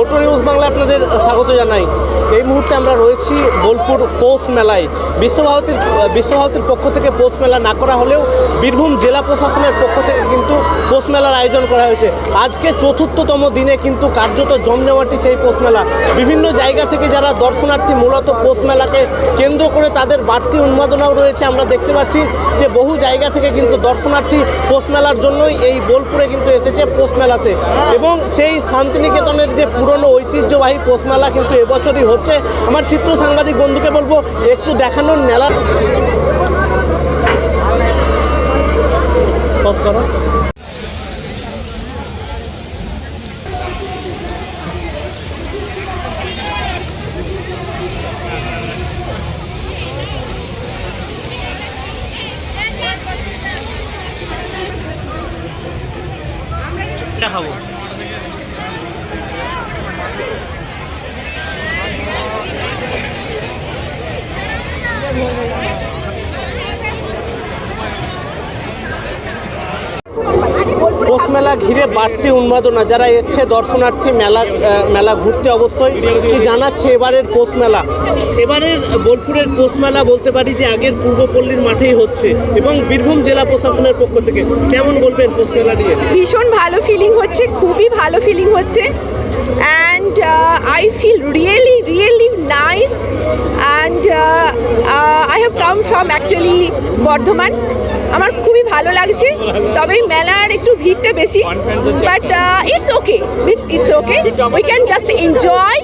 ওটো news Bangla আপনাদের স্বাগত জানাই। এই মুহূর্তে আমরা রয়েছি বোলপুর পৌষ মেলায়। বিশ্বভারতীর বিশ্বভারতীর পক্ষ থেকে পৌষ মেলা না করা হলেও বীরভূম জেলা প্রশাসনের পক্ষ থেকে কিন্তু পৌষ মেলার আয়োজন করা হয়েছে। আজকে চতুর্থতম দিনে কিন্তু কার্যত জমজমাটি সেই পৌষ মেলা। বিভিন্ন জায়গা থেকে যারা দর্শনার্থী মূলত পৌষ মেলাকে কেন্দ্র করে তাদের বাড়তি উন্মাদনাও রয়েছে। আমরা দেখতে পাচ্ছি যে বহু জায়গা থেকে কিন্তু দর্শনার্থী পৌষ মেলার জন্যই এই বোলপুরে কিন্তু এসেছে পৌষ মেলাতে। এবং সেই শান্তিনিকেতনের যে পুরনো ঐতিহ্যবাহী পৌষ মেলা কিন্তু এবছরই হচ্ছে। আমার চিত্র সাংবাদিক বন্ধুকে বলব, একটু দেখানোর মেলা করো। দেখাবো পৌষ মেলা ঘিরে বাড়তি উন্মাদনা। যারা এসছে দর্শনার্থী মেলা মেলা ঘুরতে অবশ্যই কি জানাচ্ছে এবারের পৌষ মেলা এবারের বোলপুরের পৌষ মেলা বলতে পারি যে আগের পূর্বপল্লীর মাঠেই হচ্ছে এবং বীরভূম জেলা প্রশাসনের পক্ষ থেকে কেমন বলবেন পৌষ মেলা নিয়ে? ভীষণ ভালো ফিলিং হচ্ছে খুবই ভালো ফিলিং হচ্ছে। And I feel really really nice come from actually Bardhaman. আমার খুবই ভালো লাগছে, তবে মেলার একটু ভিড়টা বেশি। But it's okay it's it's okay we can just enjoy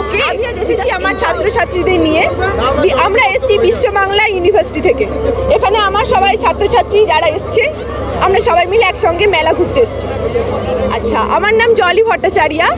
okay আমি এসেছি আমার ছাত্রছাত্রীদের নিয়ে। আমরা এসেছি বিশ্ববাংলা ইউনিভার্সিটি থেকে। এখানে আমার সবাই ছাত্রছাত্রী যারা এসছে, আমরা সবাই মিলে একসঙ্গে মেলা ঘুরতে এসেছি। আচ্ছা আমার নাম জলি ভট্টাচার্যা।